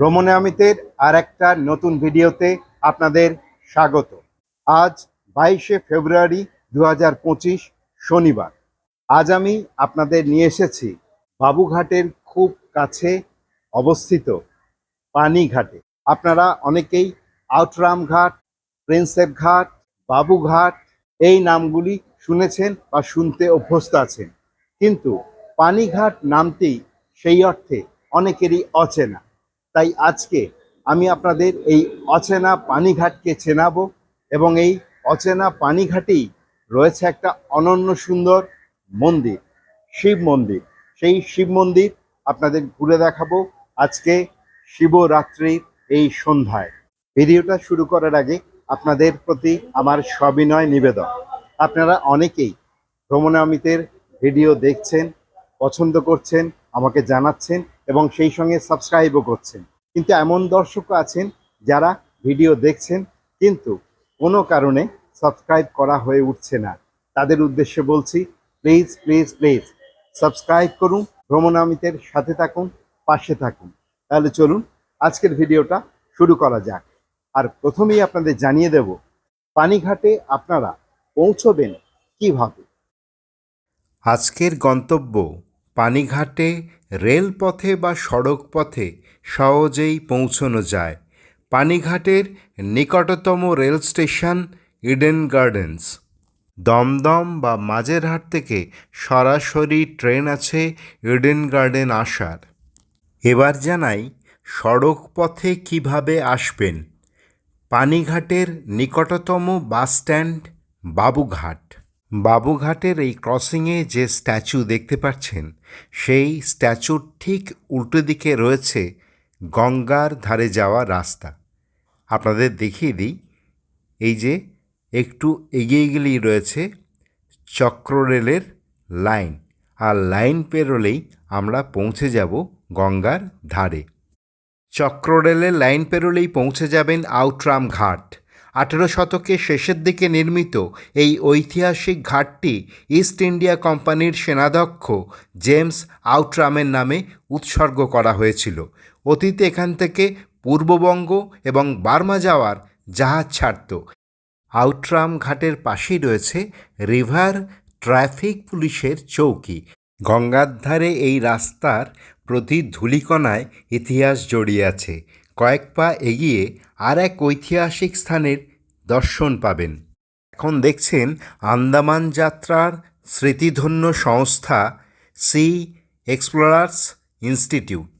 ভ্রমণে অমিতের আর একটা নতুন ভিডিওতে আপনাদের স্বাগত। আজ বাইশে ফেব্রুয়ারি দু হাজার পঁচিশ শনিবার। আজ আমি আপনাদের নিয়ে এসেছি বাবুঘাটের খুব কাছে অবস্থিত পানিঘাটে। আপনারা অনেকেই আউটরাম ঘাট, প্রিন্সেপ ঘাট বাবুঘাট এই নামগুলি শুনেছেন বা শুনতে অভ্যস্ত আছেন। কিন্তু পানিঘাট নামটি সেই অর্থে অনেকেরই অচেনা। তাই আজকে আমি আপনাদের এই অচেনা পানিঘাটকে চেনাবো এবং এই অচেনা পানিঘাটেই রয়েছে একটা অনন্য সুন্দর মন্দির, শিব মন্দির। সেই শিব মন্দির আপনাদের ঘুরে দেখাবো আজকে শিবরাত্রির এই সন্ধ্যায়। ভিডিওটা শুরু করার আগে আপনাদের প্রতি আমার সবিনয় নিবেদন। আপনারা অনেকেই ভ্রমণে অমিতের ভিডিও দেখছেন, পছন্দ করছেন, আমাকে জানাচ্ছেন এবং সেই সঙ্গে সাবস্ক্রাইবও করছেন। কিন্তু এমন দর্শকও আছেন যারা ভিডিও দেখছেন, কিন্তু কোনো কারণে সাবস্ক্রাইব করা হয়ে উঠছে না। তাদের উদ্দেশ্যে বলছি প্লিজ প্লিজ প্লিজ সাবস্ক্রাইব করুন, ভ্রমণামিতের সাথে থাকুন, পাশে থাকুন। তাহলে চলুন, আজকের ভিডিওটা শুরু করা যাক। আর প্রথমেই আপনাদের জানিয়ে দেব, পানিঘাটে আপনারা পৌঁছবেন কীভাবে? আজকের গন্তব্য পানিঘাটে, রেলপথে বা সড়ক পথে সহজেই পৌঁছনো যায়। পানিঘাটের নিকটতম rail station Eden Gardens. Dumdum বা মাঝেরহাট থেকে সরাসরি ট্রেন আছে ইডেন গার্ডেন আসার। এবার জানাই সড়ক পথে কীভাবে আসবেন। পানিঘাটের নিকটতম বাস স্ট্যান্ড বাবুঘাট। বাবুঘাটের এই ক্রসিংয়ে যে স্ট্যাচু দেখতে পাচ্ছেন, সেই স্ট্যাচুর ঠিক উল্টো দিকে রয়েছে গঙ্গার ধারে যাওয়া রাস্তা। আপনাদের দেখিয়ে দিই, এই যে একটু এগিয়ে গেলেই রয়েছে চক্ররেলের লাইন, আর লাইন পেরোলেই আমরা পৌঁছে যাব গঙ্গার ধারে। চক্ররেলের লাইন পেরোলেই পৌঁছে যাবেন আউটরাম ঘাট। আঠেরো শতকের শেষের দিকে নির্মিত এই ঐতিহাসিক ঘাটটি ইস্ট ইন্ডিয়া কোম্পানির সেনাধ্যক্ষ জেমস আউটরামের নামে উৎসর্গ করা হয়েছিল। অতীতে এখান থেকে পূর্ববঙ্গ এবং বার্মা যাওয়ার জাহাজ ছাড়ত। আউটরাম ঘাটের পাশেই রয়েছে রিভার ট্রাফিক পুলিশের চৌকি। গঙ্গার ধারে এই রাস্তার প্রতি ধূলিকণায় ইতিহাস জড়িয়ে আছে। কয়েক পা এগিয়ে আর এক ঐতিহাসিক স্থানের দর্শন পাবেন। এখন দেখছেন আন্দামান যাত্রার স্মৃতিধন্য সংস্থা সি এক্সপ্লোরার্স ইনস্টিটিউট।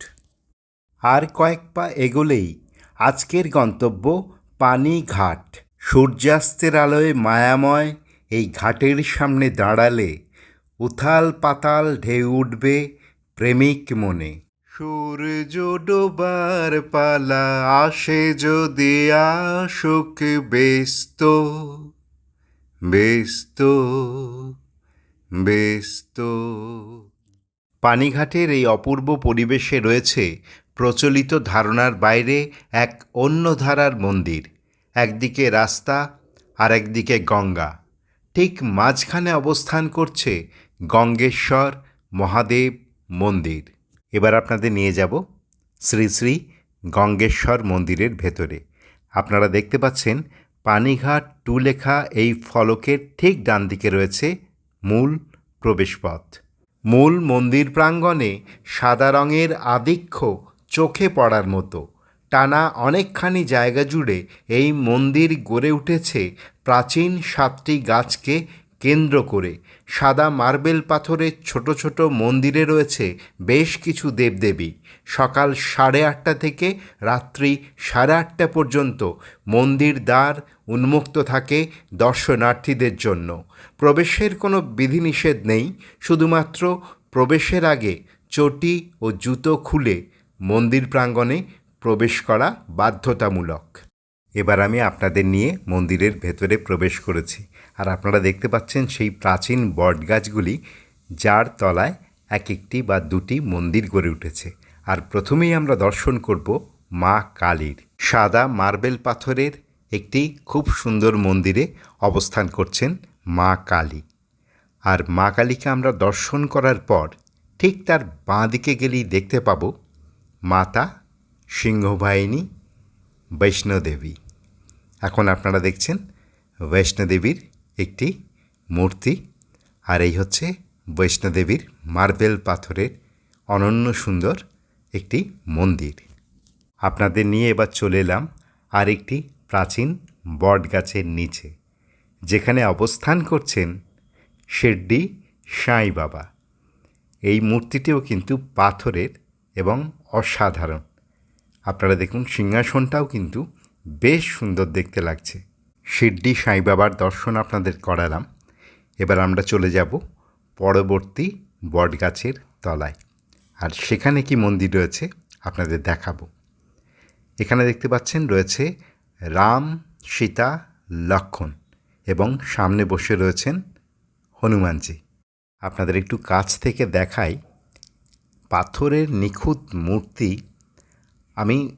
আর কয়েক পা এগোলেই আজকের গন্তব্য পানিঘাট সূর্যাস্তের আলোয় মায়াময় এই ঘাটের সামনে দাঁড়ালে উথাল পাতাল ঢেউ উঠবে প্রেমিক মনে। সূর্য ডোবার পালা আসে যদি আসুক ব্যস্ত ব্যস্ত ব্যস্ত। পানিঘাটের এই অপূর্ব পরিবেশে রয়েছে প্রচলিত ধারণার বাইরে এক অন্য ধারার মন্দির, একদিকে রাস্তা আর একদিকে গঙ্গা। ঠিক মাঝখানে অবস্থান করছে গঙ্গেশ্বর মহাদেব মন্দির। এবার আপনাদের নিয়ে যাব শ্রী শ্রী গঙ্গেশ্বর মন্দিরের ভেতরে। আপনারা দেখতে পাচ্ছেন পানিঘাট টু লেখা এই ফলকের ঠিক ডান দিকে রয়েছে মূল প্রবেশপথ। মূল মন্দির প্রাঙ্গণে সাদা রঙের আধিক্য চোখে পড়ার মতো। টানা অনেকখানি জায়গা জুড়ে এই মন্দির গড়ে উঠেছে প্রাচীন সাতটি গাছকে কেন্দ্র করে। সাদা মার্বেল পাথরের ছোট ছোট মন্দিরে রয়েছে বেশ কিছু দেবদেবী। সকাল সাড়ে আটটা থেকে রাত্রি সাড়ে আটটা পর্যন্ত মন্দির দ্বার উন্মুক্ত থাকে দর্শনার্থীদের জন্য। প্রবেশের কোনো বিধিনিষেধ নেই, শুধুমাত্র প্রবেশের আগে চটি ও জুতো খুলে মন্দির প্রাঙ্গণে প্রবেশ করা বাধ্যতামূলক। এবার আমি আপনাদের নিয়ে মন্দিরের ভেতরে প্রবেশ করেছি। আর আপনারা দেখতে পাচ্ছেন সেই প্রাচীন বটগাছগুলি যার তলায় এক একটি বা দুটি মন্দির গড়ে উঠেছে। আর প্রথমেই আমরা দর্শন করব মা কালীর। সাদা মার্বেল পাথরের একটি খুব সুন্দর মন্দিরে অবস্থান করছেন মা কালী। আর মা কালীকে আমরা দর্শন করার পর ঠিক তার বাঁ দিকে গেলেই দেখতে পাবো মাতা সিংহবাহিনী বৈষ্ণোদেবী। এখন আপনারা দেখছেন বৈষ্ণোদেবীর একটি মূর্তি, আর এই হচ্ছে বৈষ্ণোদেবীর মার্বেল পাথরের অনন্য সুন্দর একটি মন্দির। আপনাদের নিয়ে এবার চলে এলাম আর একটি প্রাচীন বট গাছের নিচে, যেখানে অবস্থান করছেন শিরডি সাঁই বাবা। এই মূর্তিটিও কিন্তু পাথরের এবং অসাধারণ। আপনারা দেখুন, সিংহাসনটাও কিন্তু বেশ সুন্দর দেখতে লাগছে। শিরডি সাঁই বাবার দর্শন আপনাদের করালাম। এবার আমরা চলে যাব পরবর্তী বটগাছের তলায়। আর সেখানে কি মন্দির রয়েছে আপনাদের দেখাবো। এখানে দেখতে পাচ্ছেন রয়েছে রাম সীতা লক্ষণ এবং সামনে বসে রয়েছেন হনুমানজি। আপনাদের একটু কাছ থেকে দেখাই পাথরের নিখুঁত মূর্তি। আমি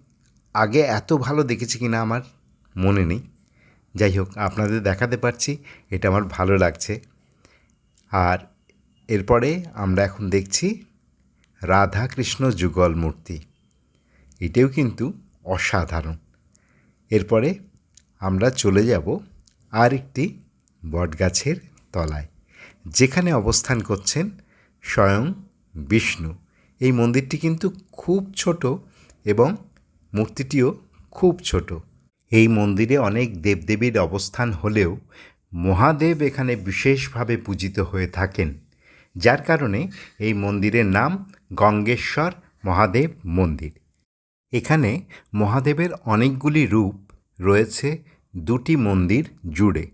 আগে এত ভালো দেখেছি কিনা আমার মনে নেই। যাই হোক, আপনাদের দেখাতে পারছি, এটা আমার ভালো লাগছে। আর এরপরে আমরা এখন দেখছি রাধা কৃষ্ণ যুগল মূর্তি। এটাও কিন্তু অসাধারণ। এরপরে আমরা চলে যাব আর একটি বটগাছের তলায়, যেখানে অবস্থান করছেন স্বয়ং বিষ্ণু। এই মন্দিরটি কিন্তু খুব ছোট এবং মূর্তিটিও খুব ছোট। এই মন্দিরে অনেক দেবদেবীর অবস্থান হলেও মহাদেব এখানে বিশেষভাবে পূজিত হয়ে থাকেন, যার কারণে এই মন্দিরের নাম গঙ্গেশ্বর মহাদেব মন্দির। এখানে মহাদেবের অনেকগুলি রূপ রয়েছে দুটি মন্দির জুড়ে।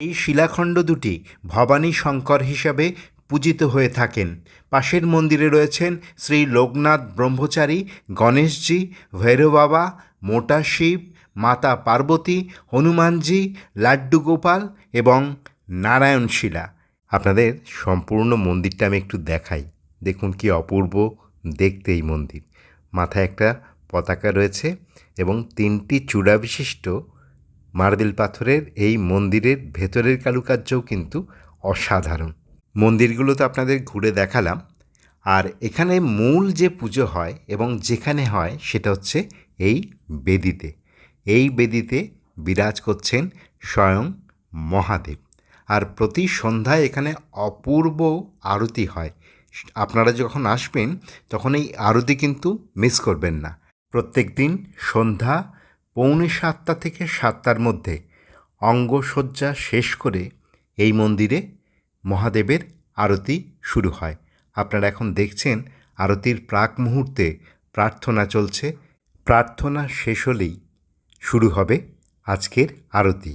এই শিলাখণ্ড দুটি ভবানী শঙ্কর হিসাবে পূজিত হয়ে থাকেন। পাশের মন্দিরে রয়েছেন শ্রী লোকনাথ ব্রহ্মচারী, গণেশজি, ভৈরব বাবা, মোটা শিব মাতা পার্বতী, হনুমানজি লাড্ডু গোপাল এবং নারায়ণশিলা। আপনাদের সম্পূর্ণ মন্দিরটা আমি একটু দেখাই। দেখুন কি অপূর্ব দেখতে এই মন্দির। মাথায় একটা পতাকা রয়েছে এবং তিনটি চূড়া বিশিষ্ট মার্বেল পাথরের এই মন্দিরের ভেতরের কারুকার্যও কিন্তু অসাধারণ। মন্দিরগুলো তো আপনাদের ঘুরে দেখালাম। আর এখানে মূল যে পুজো হয় এবং যেখানে হয় সেটা হচ্ছে এই বেদিতে। এই বেদিতে বিরাজ করছেন স্বয়ং মহাদেব। আর প্রতি সন্ধ্যায় এখানে অপূর্ব আরতি হয়। আপনারা যখন আসবেন, তখন এই আরতি কিন্তু মিস করবেন না। প্রত্যেক দিন সন্ধ্যা পৌনে সাতটা থেকে সাতটার মধ্যে অঙ্গসজ্জা শেষ করে এই মন্দিরে মহাদেবের আরতি শুরু হয়। আপনারা এখন দেখছেন আরতির প্রাক মুহূর্তে প্রার্থনা চলছে। প্রার্থনা শেষ হলেই শুরু হবে আজকের আরতি।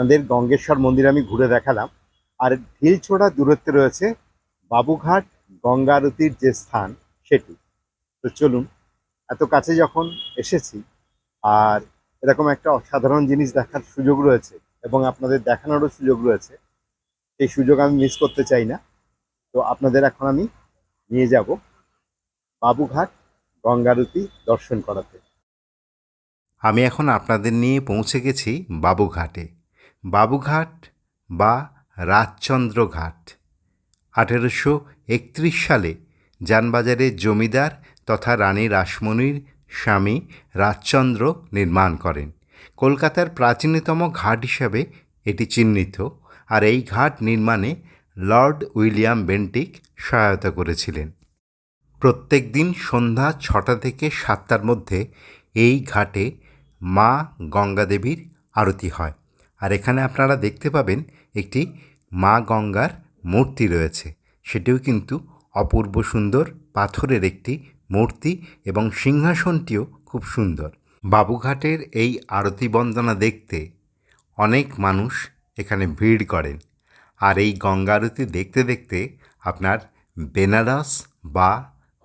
আপনাদের গঙ্গেশ্বর মন্দির আমি ঘুরে দেখালাম। আর ঢিল ছোড়া দূরত্বে রয়েছে বাবুঘাট গঙ্গা আরতির যে স্থান সেটি। তো চলুন, এত কাছে যখন এসেছি, আর এরকম একটা অসাধারণ জিনিস দেখার সুযোগ রয়েছে এবং আপনাদের দেখানোরও সুযোগ রয়েছে এই সুযোগ আমি মিস করতে চাই না। তো আপনাদের এখন আমি নিয়ে যাব বাবুঘাট গঙ্গারতি দর্শন করাতে। আমি এখন আপনাদের নিয়ে পৌঁছে গেছি বাবুঘাটে। বাবুঘাট বা রাজচন্দ্র ঘাট আঠেরোশো একত্রিশ সালে যানবাজারের জমিদার তথা রানী রাসমণির স্বামী রাজচন্দ্র নির্মাণ করেন। কলকাতার প্রাচীনতম ঘাট হিসাবে এটি চিহ্নিত আর এই ঘাট নির্মাণে লর্ড উইলিয়াম বেন্টিক সহায়তা করেছিলেন। প্রত্যেক দিন সন্ধ্যা ছটা থেকে সাতটার মধ্যে এই ঘাটে মা গঙ্গা দেবীর আরতি হয়। আর এখানে আপনারা দেখতে পাবেন একটি মা গঙ্গার মূর্তি রয়েছে। সেটিও কিন্তু অপূর্ব সুন্দর, পাথরের একটি মূর্তি এবং সিংহাসনটিও খুব সুন্দর। বাবুঘাটের এই আরতি বন্দনা দেখতে অনেক মানুষ এখানে ভিড় করেন। আর এই গঙ্গা আরতি দেখতে দেখতে আপনার বেনারস বা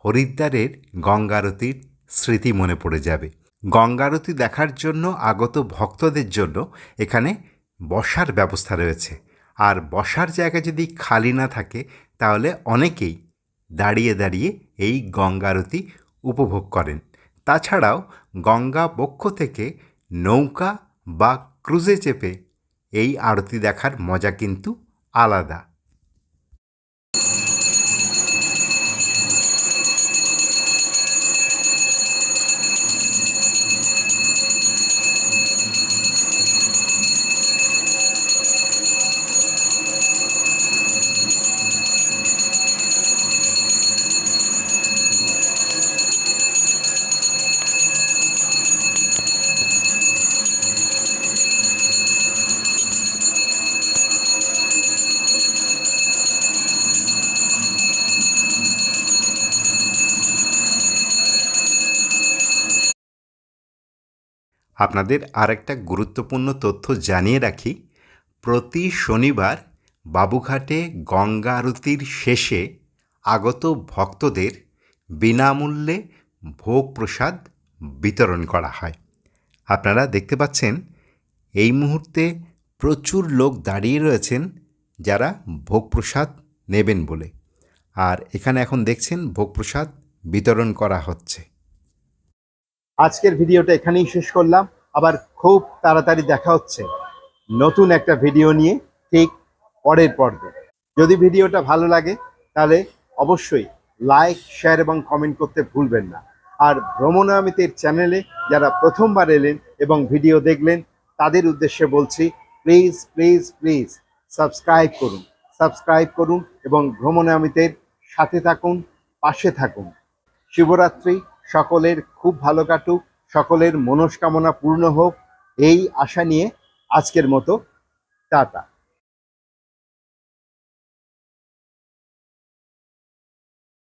হরিদ্বারের গঙ্গা আরতির স্মৃতি মনে পড়ে যাবে। গঙ্গা আরতি দেখার জন্য আগত ভক্তদের জন্য এখানে বসার ব্যবস্থা রয়েছে। আর বসার জায়গা যদি খালি না থাকে, তাহলে অনেকেই দাঁড়িয়ে দাঁড়িয়ে এই গঙ্গা আরতি উপভোগ করেন। তাছাড়াও গঙ্গা বক্ষ থেকে নৌকা বা ক্রুজে চেপে এই আরতি দেখার মজা কিন্তু আলাদা। আপনাদের আরেকটা গুরুত্বপূর্ণ তথ্য জানিয়ে রাখি। প্রতি শনিবার বাবুঘাটে গঙ্গা আরতির শেষে আগত ভক্তদের বিনামূল্যে ভোগ প্রসাদ বিতরণ করা হয়। আপনারা দেখতে পাচ্ছেন, এই মুহূর্তে প্রচুর লোক দাঁড়িয়ে রয়েছেন যারা ভোগ প্রসাদ নেবেন বলে। আর এখানে এখন দেখছেন ভোগ প্রসাদ বিতরণ করা হচ্ছে। আজকের ভিডিওটা এখানেই শেষ করলাম। আবার খুব তাড়াতাড়ি দেখা হচ্ছে নতুন একটা ভিডিও নিয়ে ঠিক পরের পর্বে। যদি ভিডিওটা ভালো লাগে, তাহলে অবশ্যই লাইক, শেয়ার এবং কমেন্ট করতে ভুলবেন না। আর ভ্রমণামিতের চ্যানেলে যারা প্রথমবার এলেন এবং ভিডিও দেখলেন, তাদের উদ্দেশ্যে বলছি প্লিজ প্লিজ প্লিজ সাবস্ক্রাইব করুন। সাবস্ক্রাইব করুন এবং ভ্রমণামিতের সাথে থাকুন, পাশে থাকুন। শিবরাত্রি সকলের খুব ভালো কাটুক সকলের মনস্কামনা পূর্ণ হোক এই আশা নিয়ে আজকের মতো টাটা।